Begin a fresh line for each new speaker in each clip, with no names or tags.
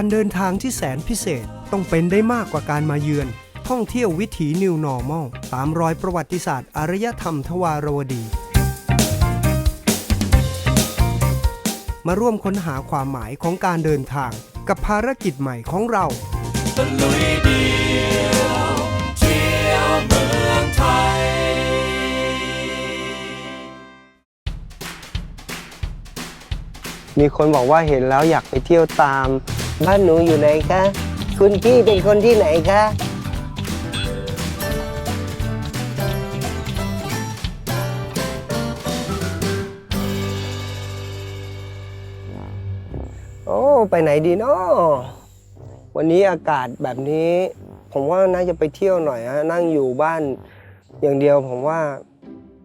การเดินทางที่แสนพิเศษต้องเป็นได้มากกว่าการมาเยือน ท่องเที่ยววิถี New Normal ตามรอยประวัติศาสตร์อารยธรรมทวารวดี มาร่วมค้นหาความหมายของการเดินทาง กับภารกิจใหม่ของเรา
มีคนบอกว่าเห็นแล้วอยากไปเที่ยวตาม บ้านหนูอยู่ไหนคะ คุณพี่เป็นคนที่ไหนคะ โอ้ ไปไหนดีเนาะวันนี้อากาศแบบนี้ ผมว่าน่าจะไปเที่ยวหน่อยฮะ นั่งอยู่บ้านอย่างเดียวผมว่า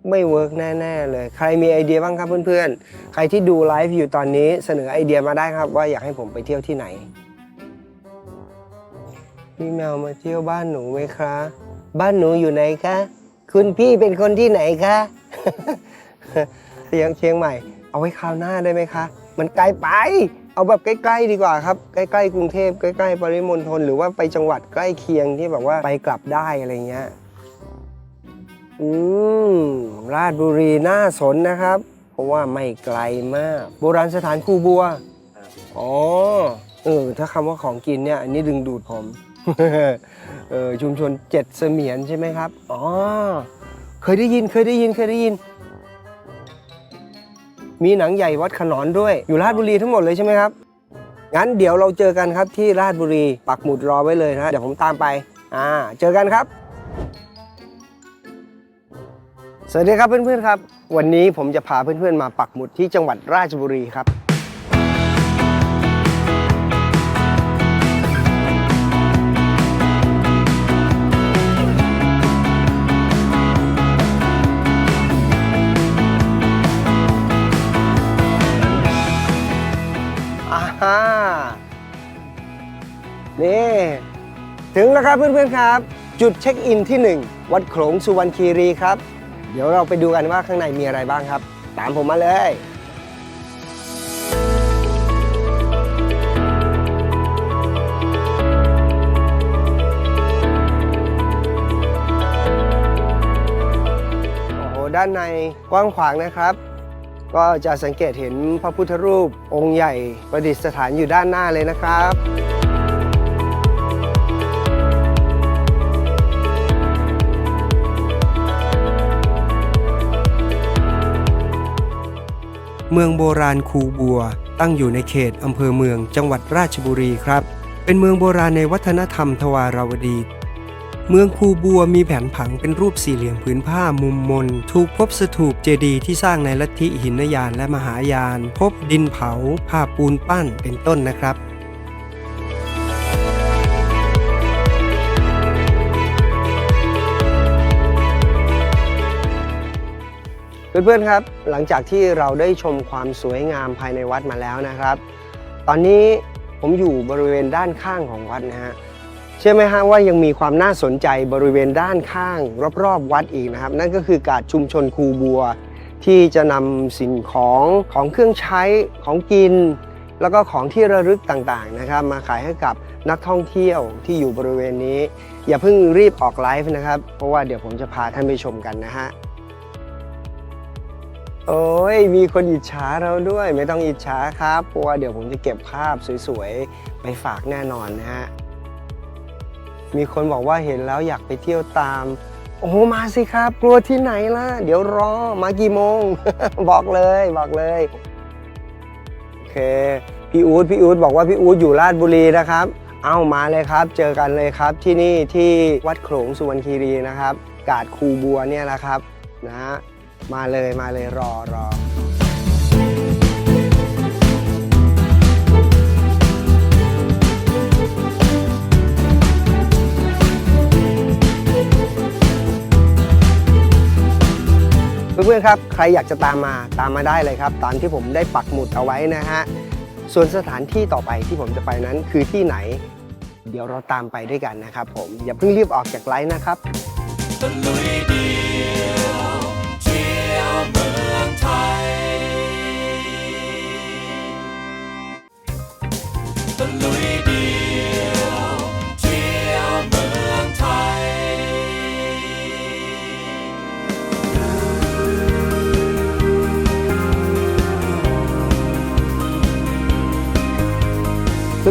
ไม่เวิร์กแน่ๆเลย ใครมีไอเดียบ้างครับเพื่อนๆ ใครที่ดูไลฟ์อยู่ตอนนี้เสนอไอเดียมาได้ครับ ว่าอยากให้ผมไปเที่ยวที่ไหน พี่แมวมาเที่ยวบ้านหนูไหมคะ บ้านหนูอยู่ไหนคะ คุณพี่เป็นคนที่ไหนคะเชียงเชียงใหม่ เอาไว้คราวหน้าได้ไหมคะ มันไกลไป เอาแบบใกล้ ๆ ดีกว่าครับ ใกล้ๆกรุงเทพใกล้ๆปริมณฑลหรือว่าไปจังหวัดใกล้เคียงที่แบบว่าไปกลับได้อะไรเงี้ย อืมราชบุรีน่าสนนะครับ เพราะว่าไม่ไกลมาก โบราณสถานครูบัว อ๋อ เออ ถ้าคำว่าของกินเนี่ย อันนี้ดึงดูดผม เออ ชุมชนเจ็ดเสมียนใช่ไหมครับ อ๋อ เคยได้ยิน เคยได้ยิน เคยได้ยิน มีหนังใหญ่วัดขนอนด้วย อยู่ราชบุรีทั้งหมดเลยใช่ไหมครับ งั้นเดี๋ยวเราเจอกันครับที่ราชบุรี ปักหมุดรอไว้เลยนะ เดี๋ยวผมตามไป อ่า เจอกันครับ สวัสดีครับเพื่อนๆครับ วันนี้ผมจะพาเพื่อนๆมาปักหมุดที่จังหวัดราชบุรีครับ อ่าฮะนี่ ถึงแล้วครับเพื่อนๆครับ จุดเช็คอินที่ 1 วัดโขลงสุวรรณคีรีครับ เดี๋ยวเราไปดูกันว่าข้างในมีอะไรบ้างครับ ตามผมมาเลยโอ้โหด้านในกว้างขวางนะครับ ก็จะสังเกตเห็นพระพุทธรูปองค์ใหญ่ประดิษฐานอยู่ด้านหน้าเลยนะครับ
เมืองโบราณคูบัว ตั้งอยู่ในเขตอำเภอเมืองจังหวัดราชบุรีครับ เป็นเมืองโบราณในวัฒนธรรมทวาราวดี เมืองคูบัวมีแผนผังเป็นรูปสี่เหลี่ยมผืนผ้ามุมมน ถูกพบสถูปเจดีย์ที่สร้างในลัทธิหินยานและมหายาน พบดินเผาผ้าปูนปั้นเป็นต้นนะครับ
เพื่อนๆครับ หลังจากที่เราได้ชมความสวยงามภายในวัดมาแล้วนะครับ ตอนนี้ผมอยู่บริเวณด้านข้างของวัดนะฮะเชื่อไหมฮะว่ายังมีความน่าสนใจบริเวณด้านข้างรอบๆวัดอีกนะครับ นั่นก็คือกาดชุมชนคูบัว ที่จะนำสิ่งของของเครื่องใช้ของกิน แล้วก็ของที่ระลึกต่างๆนะครับ มาขายให้กับนักท่องเที่ยวที่อยู่บริเวณนี้ อย่าเพิ่งรีบออกไลฟ์นะครับ เพราะว่าเดี๋ยวผมจะพาท่านไปชมกันนะฮะ โอ้ยมีคนอิจฉาเราด้วยไม่ต้องอิจฉาครับเพราะว่าเดี๋ยวผมจะเก็บภาพสวยๆ ไปฝากแน่นอนนะฮะ มีคนบอกว่าเห็นแล้วอยากไปเที่ยวตาม โอ้มาสิครับ กลัวที่ไหนล่ะ เดี๋ยวรอมากี่โมง บอกเลยบอกเลยโอเคพี่อู๊ดพี่อู๊ดบอกว่าพี่อู๊ดอยู่ราชบุรีนะครับ เอามาเลยครับ เจอกันเลยครับที่นี่ที่วัดโขลงสุวรรณคีรีนะครับ กาดคูบัวเนี่ยนะครับนะฮะ มาเลยมาเลยรอรอเพื่อนๆครับ ใครอยากจะตามมาตามมาได้เลยครับ ตามที่ผมได้ปักหมุดเอาไว้นะฮะ ส่วนสถานที่ต่อไปที่ผมจะไปนั้นคือที่ไหน เดี๋ยวเราตามไปด้วยกันนะครับผม อย่าเพิ่งรีบออกจากไลน์นะครับ
ตะลุยเดียว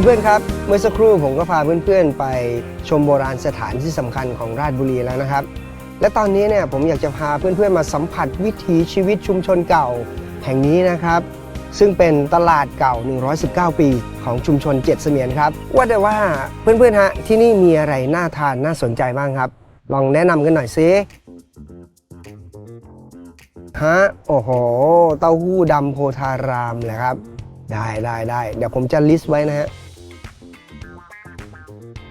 เพื่
อนครับ เมื่อสักครู่ผมก็พาเพื่อนๆ ไปชมโบราณสถานที่สำคัญของราชบุรีแล้วนะครับ และตอนนี้เนี่ยผมอยากจะพาเพื่อนๆ มาสัมผัสวิถีชีวิตชุมชนเก่าแห่งนี้นะครับ ซึ่งเป็นตลาดเก่า 119 ปีของชุมชนเจ็ดเสมียนครับ ว่าแต่ว่าเพื่อนๆฮะที่นี่มีอะไรน่าทานน่าสนใจบ้างครับ ลองแนะนำกันหน่อยซิฮะโอ้โห เต้าหู้ดำโพธารามเหรอครับ ได้ได้ได้เดี๋ยวผมจะลิสต์ไว้นะฮะ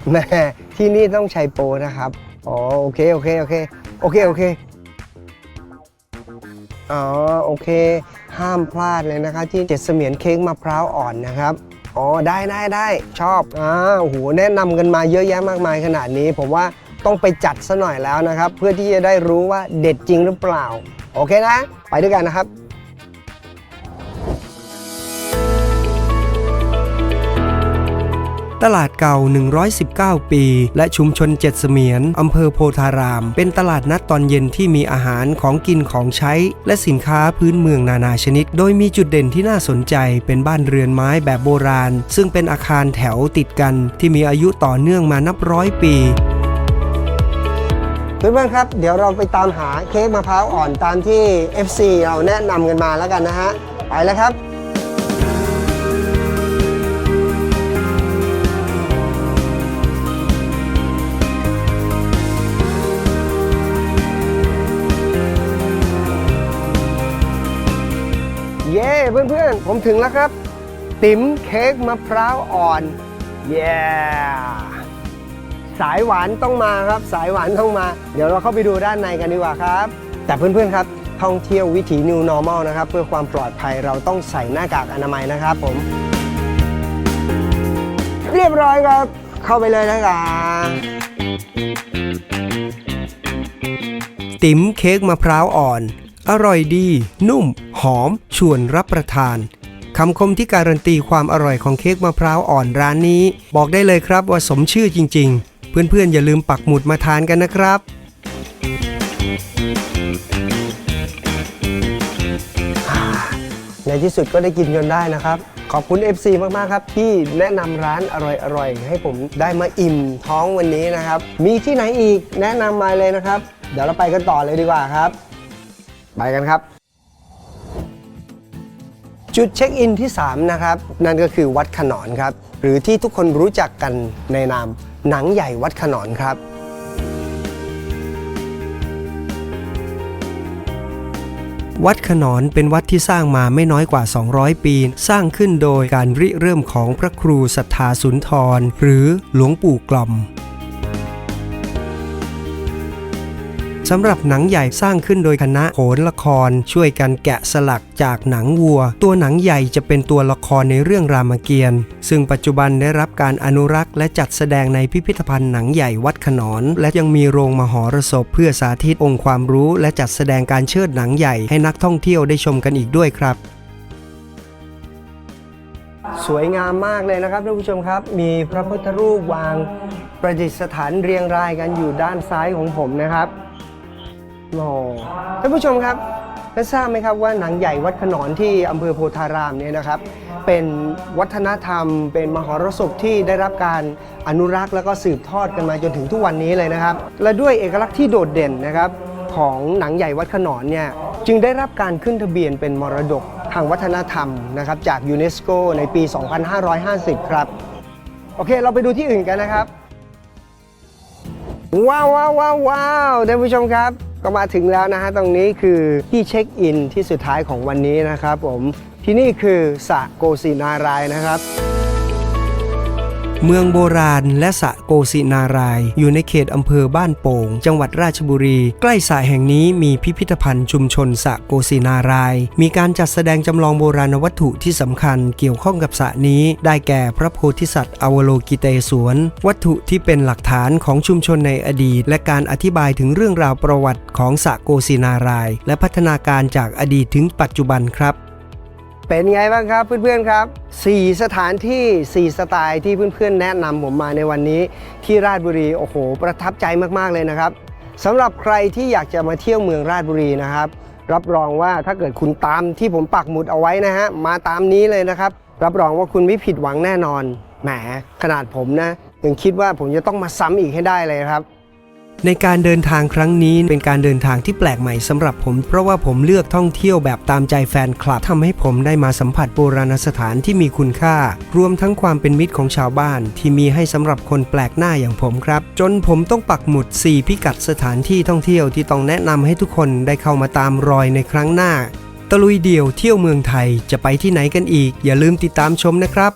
แม่ที่นี่ต้องใช้โปรนะครับ อ๋อโอเคโอเคโอเคโอเคโอเค อ๋อโอเค ห้ามพลาดเลยนะคะที่เจ็ดเสมียนเค้กมะพร้าวอ่อนนะครับ อ๋อได้ได้ได้ชอบอ่าโอ้โหแนะนำกันมาเยอะแยะมากมายขนาดนี้ ผมว่าต้องไปจัดซะหน่อยแล้วนะครับ เพื่อที่จะได้รู้ว่าเด็ดจริงหรือเปล่า โอเคนะ ไปด้วยกันนะครับ
ตลาดเก่า 119 ปี และชุมชนเจ็ดเสมียนอำเภอโพธาราม เป็นตลาดนัดตอนเย็นที่มีอาหารของกินของใช้ และสินค้าพื้นเมืองนานาชนิด โดยมีจุดเด่นที่น่าสนใจเป็นบ้านเรือนไม้แบบโบราณ ซึ่งเป็นอาคารแถวติดกันที่มีอายุต่อเนื่องมานับร้อยปี
เพื่อนๆครับ เดี๋ยวเราไปตามหาเค้กมะพร้าวอ่อนตามที่ FC เราแนะนำกันมาแล้วกันนะฮะ ไปแล้วครับ เพื่อนๆ ผมถึงแล้วครับ ติ๋มเค้กมะพร้าวอ่อน เย้สายหวานต้องมาครับ สายหวานต้องมา เดี๋ยวเราเข้าไปดูด้านในกันดีกว่าครับ แต่เพื่อนๆครับ ท่องเที่ยววิถี New Normal นะครับ เพื่อความปลอดภัยเราต้องใส่หน้ากากอนามัยนะครับผม เรียบร้อยครับ เข้าไปเลยนะครับ
ติ๋มเค้กมะพร้าวอ่อน อร่อยดี นุ่ม หอม ชวนรับประทานคำคมที่การันตีความอร่อยของเค้กมะพร้าวอ่อนร้านนี้ บอกได้เลยครับว่าสมชื่อจริง ๆ เพื่อนๆอย่าลืมปักหมุดมาทานกันนะครับ
ในที่สุดก็ได้กินจนได้นะครับ ขอบคุณ FC มาก ๆ ครับ ที่แนะนำร้านอร่อย ๆ ให้ผมได้มาอิ่มท้องวันนี้นะครับ มีที่ไหนอีกแนะนำมาเลยนะครับ เดี๋ยวเราไปกันต่อเลยดีกว่าครับ ไปกันครับ จุดเช็คอินที่ 3 นะครับ นั่นก็คือวัดขนอนครับ หรือที่ทุกคนรู้จักกันในนามหนังใหญ่วัดขนอนครับ
วัดขนอนเป็นวัดที่สร้างมาไม่น้อยกว่า 200 ปี สร้างขึ้นโดยการริเริ่มของพระครูศรัทธาสุนทร หรือหลวงปู่กล่อม สำหรับหนังใหญ่สร้างขึ้นโดยคณะโขนละคร ช่วยกันแกะสลักจากหนังวัว ตัวหนังใหญ่จะเป็นตัวละครในเรื่องรามเกียรติ์ซึ่งปัจจุบันได้รับการอนุรักษ์และจัดแสดงในพิพิธภัณฑ์หนังใหญ่วัดขนอน และยังมีโรงมหรสพเพื่อสาธิตองค์ความรู้ และจัดแสดงการเชิดหนังใหญ่ให้นักท่องเที่ยวได้ชมกันอีกด้วยครับ
สวยงามมากเลยนะครับท่านผู้ชมครับ มีพระพุทธรูปวางประดิษฐานเรียงรายกันอยู่ด้านซ้ายของผมนะครับ โอ้ท่านผู้ชมครับและทราบไหมครับว่าหนังใหญ่วัดขนอนที่อำเภอโพธารามเนี่ยนะครับ เป็นวัฒนธรรม เป็นมหรสพที่ได้รับการอนุรักษ์แล้วก็สืบทอดกันมาจนถึงทุกวันนี้เลยนะครับ และด้วยเอกลักษณ์ที่โดดเด่นนะครับของหนังใหญ่วัดขนอนเนี่ยจึงได้รับการขึ้นทะเบียนเป็นมรดกทางวัฒนธรรมนะครับจากยูเนสโกในปี 2550 ครับ โอเคเราไปดูที่อื่นกันนะครับ ว้าวว้าวว้าวท่านผู้ชมครับ ก็มาถึงแล้วนะฮะตรงนี้คือที่เช็คอินที่สุดท้ายของวันนี้นะครับผมที่นี่คือสะโกศินารายนะครับ
เมืองโบราณและสะโกสินาราย อยู่ในเขตอำเภอบ้านโป่ง จังหวัดราชบุรี ใกล้สระแห่งนี้มีพิพิธภัณฑ์ชุมชนสะโกสินาราย มีการจัดแสดงจำลองโบราณวัตถุที่สำคัญเกี่ยวข้องกับสระนี้ ได้แก่พระโพธิสัตว์อวโลกิเตศวรวัตถุที่เป็นหลักฐานของชุมชนในอดีต และการอธิบายถึงเรื่องราวประวัติของสะโกสินาราย และพัฒนาการจากอดีตถึงปัจจุบันครับ
เป็นไงบ้างครับเพื่อนๆครับ 4 สถานที่ 4 สไตล์ที่เพื่อนๆ แนะนำผมมาในวันนี้ ที่ราชบุรีโอ้โห ประทับใจมากๆเลยนะครับสำหรับใครที่อยากจะมาเที่ยวเมืองราชบุรีนะครับ รับรองว่าถ้าเกิดคุณตามที่ผมปักหมุดเอาไว้นะฮะมาตามนี้เลยนะครับ รับรองว่าคุณไม่ผิดหวังแน่นอน
แหมขนาดผมนะยังคิดว่าผมจะต้องมาซ้ำอีกให้ได้เลยครับ
ในการเดินทางครั้งนี้เป็นการเดินทางที่แปลกใหม่สำหรับผม เพราะว่าผมเลือกท่องเที่ยวแบบตามใจแฟนคลับทำให้ผมได้มาสัมผัสโบราณสถานที่มีคุณค่า รวมทั้งความเป็นมิตรของชาวบ้าน ที่มีให้สำหรับคนแปลกหน้าอย่างผมครับ จนผมต้องปักหมุด 4 พิกัดสถานที่ท่องเที่ยวที่ต้องแนะนำให้ทุกคนได้เข้ามาตามรอยในครั้งหน้า ตะลุยเดี่ยวเที่ยวเมืองไทยจะไปที่ไหนกันอีก อย่าลืมติดตามชมนะครับ